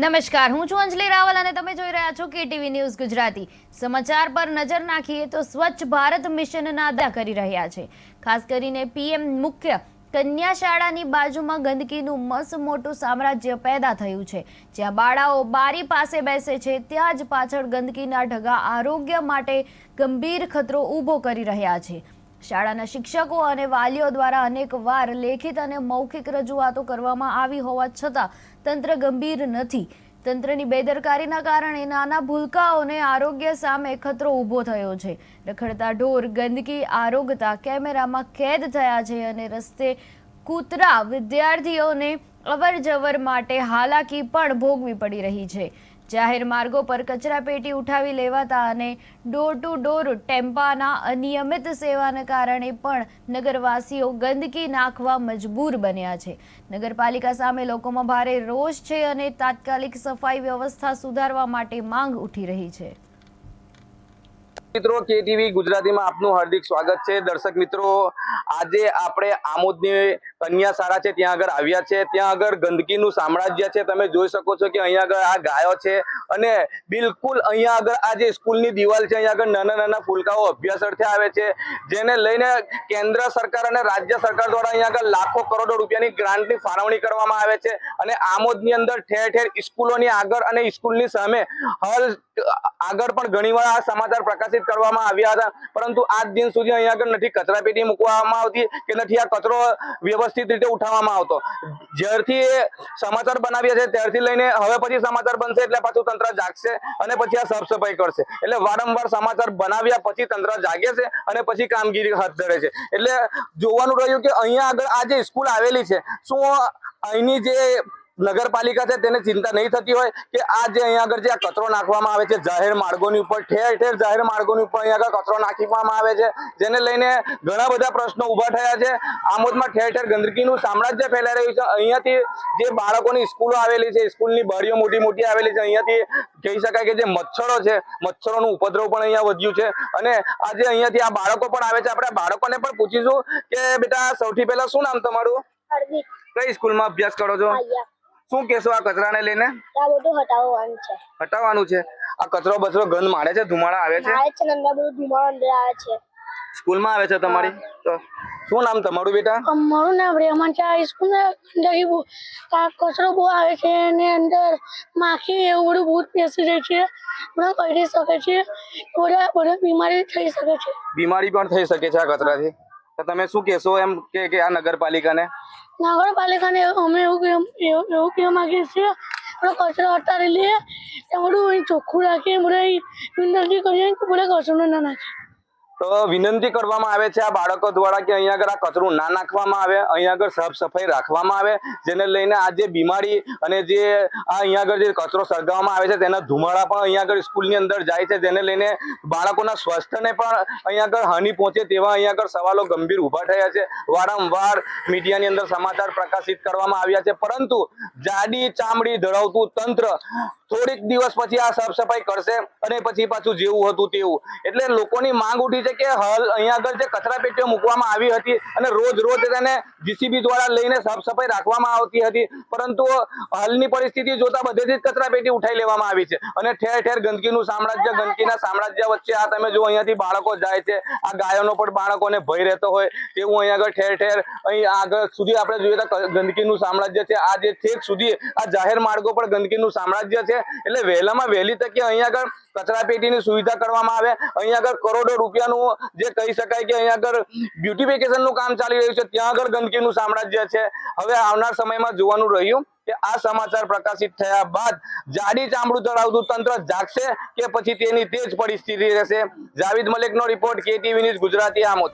નમસ્કાર, હું છું અંજલિ રાવલ અને તમે જોઈ રહ્યા છો કેટીવી ન્યૂઝ ગુજરાતી. સમાચાર પર નજર નાખીએ તો સ્વચ્છ ભારત મિશનના અદા કરી રહ્યા છે. ખાસ કરીને પીએમ મુખ્ય કન્યા શાળાની બાજુમાં ગંદકીનું મસ મોટું સામ્રાજ્ય પેદા થયું છે. જ્યાં બાળાઓ બારી પાસે બેસે છે, ત્યાં જ પાછળ ગંદકીના ઢગા આરોગ્ય માટે ગંભીર ખતરો ઊભો કરી રહ્યા છે. શાળાના શિક્ષકો અને વાલીઓ દ્વારા અનેક વાર લેખિત અને મૌખિક રજૂઆતો કરવામાં આવી હોવા છતાં તંત્ર ગંભીર નથી. તંત્રની બેદરકારીના કારણે નાના ભૂલકાઓને આરોગ્ય સામે ખતરો ઊભો થયો છે. રખડતા ઢોર, ગંદકી, આરોગતા કેમેરામાં કેદ થયા છે અને રસ્તે કૂતરા વિદ્યાર્થીઓને અવર જવર માટે હાલાકી પણ ભોગવી પડી રહી છે. જાહેર માર્ગો પર કચરાપેટી ઉઠાવી લેવાતા અને ડોર ટુ ડોર ટેમ્પાના અનિયમિત સેવાને કારણે પણ નગરવાસીઓ ગંદકી નાખવા મજબૂર બન્યા છે. નગરપાલિકા સામે લોકોમાં ભારે રોષ છે અને તાત્કાલિક સફાઈ વ્યવસ્થા સુધારવા માટે માંગ ઉઠી રહી છે. મિત્રો, કેટીવી ગુજરાતીમાં આપનું હાર્દિક સ્વાગત છે. દર્શક મિત્રો, આજે આપણે આમોદની કન્યા શાળા છે, ત્યાં આગળ આવ્યા છે. ત્યાં આગળ ગંદકીનું સામ્રાજ્ય છે. તમે જોઈ શકો છો કે અહીંયા આગળ આ ગાયો છે અને બિલકુલ અહીંયા આગળ આ જે સ્કૂલની દિવાલ છે, અહીંયા આગળ નાના નાના ફૂલકાઓ અભ્યાસ અર્થે આવે છે, જેને લઈને કેન્દ્ર સરકાર અને રાજ્ય સરકાર દ્વારા અહીંયા આગળ લાખો કરોડો રૂપિયાની ગ્રાન્ટની ફાળવણી કરવામાં આવે છે અને આમોદની અંદર ઠેર ઠેર સ્કૂલોની આગળ અને સ્કૂલની સામે હાલ આગળ પણ ઘણીવાર આ સમાચાર પ્રકાશિત કરવામાં આવ્યા હતા. પરંતુ આજ દિન સુધી અહીંયા આગળ નથી કચરાપેટી મૂકવામાં આવતી કે નથી આ કચરો વ્યવસ્થિત રીતે ઉઠાવવામાં આવતો. જ્યારથી એ સમાચાર બનાવ્યા છે, ત્યારથી લઈને હવે પછી સમાચાર બનશે એટલે પાછું તંત્ર જાગશે અને પછી આ સાફ સફાઈ કરશે. એટલે વારંવાર સમાચાર બનાવ્યા પછી તંત્ર જાગે છે અને પછી કામગીરી હાથ ધરે છે. એટલે જોવાનું રહ્યું કે અહીંયા આગળ આ જે સ્કૂલ આવેલી છે, શું અહીંની જે નગરપાલિકા છે તેને ચિંતા નહીં થતી હોય કે આ જે અહીંયા આગળ જે આ કચરો નાખવામાં આવે છે જાહેર માર્ગોની ઉપર ઠેર ઠેર જાહેર માર્ગોની ઉપર અહીંયા આગળ કચરો નાખવામાં આવે છે જેને લઈને ઘણા બધા પ્રશ્નો ઊભા થયા છે. આમોદમાં ઠેર ઠેર ગંદકીનું સામ્રાજ્ય ફેલાઈ રહ્યું છે. અહીંયાથી જે બાળકોની સ્કૂલો આવેલી છે સ્કૂલની બારીઓ મોટી મોટી આવેલી છે અહીંયાથી કહી શકાય કે જે મચ્છરો છે મચ્છરોનું ઉપદ્રવ પણ અહીંયા વધ્યું છે. અને આજે અહીંયાથી આ બાળકો પણ આવે છે. આપણે બાળકોને પણ પૂછીશું કે બેટા સૌથી પહેલા શું નામ તમારું? કઈ સ્કૂલમાં અભ્યાસ કરો છો? શું કેશો આ કચરાને લઈને? આ બધું હટાવવાનું છે. હટાવવાનું છે. આ કચરો બચરો ગંધ મારે છે? ધુમાડા આવે છે? આવે છે અંદર બધું ધુમાડો અંદર આવે છે. સ્કૂલમાં આવે છે તમારી? તો શું નામ તમારું બેટા? મારું નામ રેમન છે. આ સ્કૂલના અંદર કચરો બહુ આવે છે અને અંદર માખી એવું બધું ભૂત બેસી જાય છે. બધા કરી શકે છે. બધા બધા બીમારી થઈ શકે છે. બીમારી પણ થઈ શકે છે આ કચરાથી. તો તમે શું કહેશો એમ કે કે આ નગરપાલિકાને? નગરપાલિકાને અમે એવું એવું કહેવા માંગીએ છીએ બધો કચરો હટાવી લઈએ ચોખ્ખું રાખીએ વિનંતી કરીએ કે કચરો ના નાખીએ. તો વિનંતી કરવામાં આવે છે આ બાળકો દ્વારા કે અહીંયા આગળ આ કચરું ના નાખવામાં આવે, અહીંયા આગળ સાફ સફાઈ રાખવામાં આવે, જેને લઈને આ જે બીમારી અને જે આ અહીંયા આગળ જે કચરો સળગાવવામાં આવે છે તેના ધુમાડા પણ અહીંયા આગળ સ્કૂલની અંદર જાય છે, જેને લઈને બાળકોના સ્વાસ્થ્યને પણ અહીંયા આગળ હાનિ પહોંચે તેવા અહીંયા આગળ સવાલો ગંભીર ઊભા થયા છે. વારંવાર મીડિયાની અંદર સમાચાર પ્રકાશિત કરવામાં આવ્યા છે. પરંતુ જાડી ચામડી ધરાવતું તંત્ર થોડીક દિવસ પછી આ સાફ સફાઈ કરશે અને પછી પાછું જેવું હતું તેવું. એટલે લોકોની માંગ ઉઠી છે કે હાલ અહીંયા આગળ જે કચરા પેટીઓ મૂકવામાં આવી હતી અને રોજ રોજ તેને જીસીબી દ્વારા લઈને સાફ સફાઈ રાખવામાં આવતી હતી. પરંતુ હાલની પરિસ્થિતિ જોતા બધેથી જ કચરા પેટી ઉઠાઈ લેવામાં આવી છે. અને ઠેર ઠેર ગંદકીનું સામ્રાજ્ય, ગંદકીના સામ્રાજ્ય વચ્ચે આ તમે જો અહીંયાથી બાળકો જાય છે. આ ગાયોનો પણ બાળકોને ભય રહેતો હોય તેવું અહીંયા આગળ ઠેર ઠેર અહીં આગળ સુધી આપણે જોઈએ તો ગંદકીનું સામ્રાજ્ય છે. આ જે છેક સુધી આ જાહેર માર્ગો પર ગંદકીનું સામ્રાજ્ય છે. એટલે વહેલામાં વહેલી તકે અહીંયા આગળ કચરા પેટીની સુવિધા કરવામાં આવે. અહીંયા આગળ કરોડો રૂપિયાનું જે કહી શકાય કે અહીંયા આગળ બ્યુટિફિકેશનનું કામ ચાલી રહ્યું છે, ત્યાં આગળ ગંદકીનું સામ્રાજ્ય છે. હવે આવનાર સમયમાં જોવાનું રહ્યું કે આ સમાચાર પ્રકાશિત થયા બાદ જાડી ચામડું ધરાવતું તંત્ર જાગશે કે પછી તેની તે જ પરિસ્થિતિ રહેશે? Javed મલિકનો report KTV news Gujarati Amod.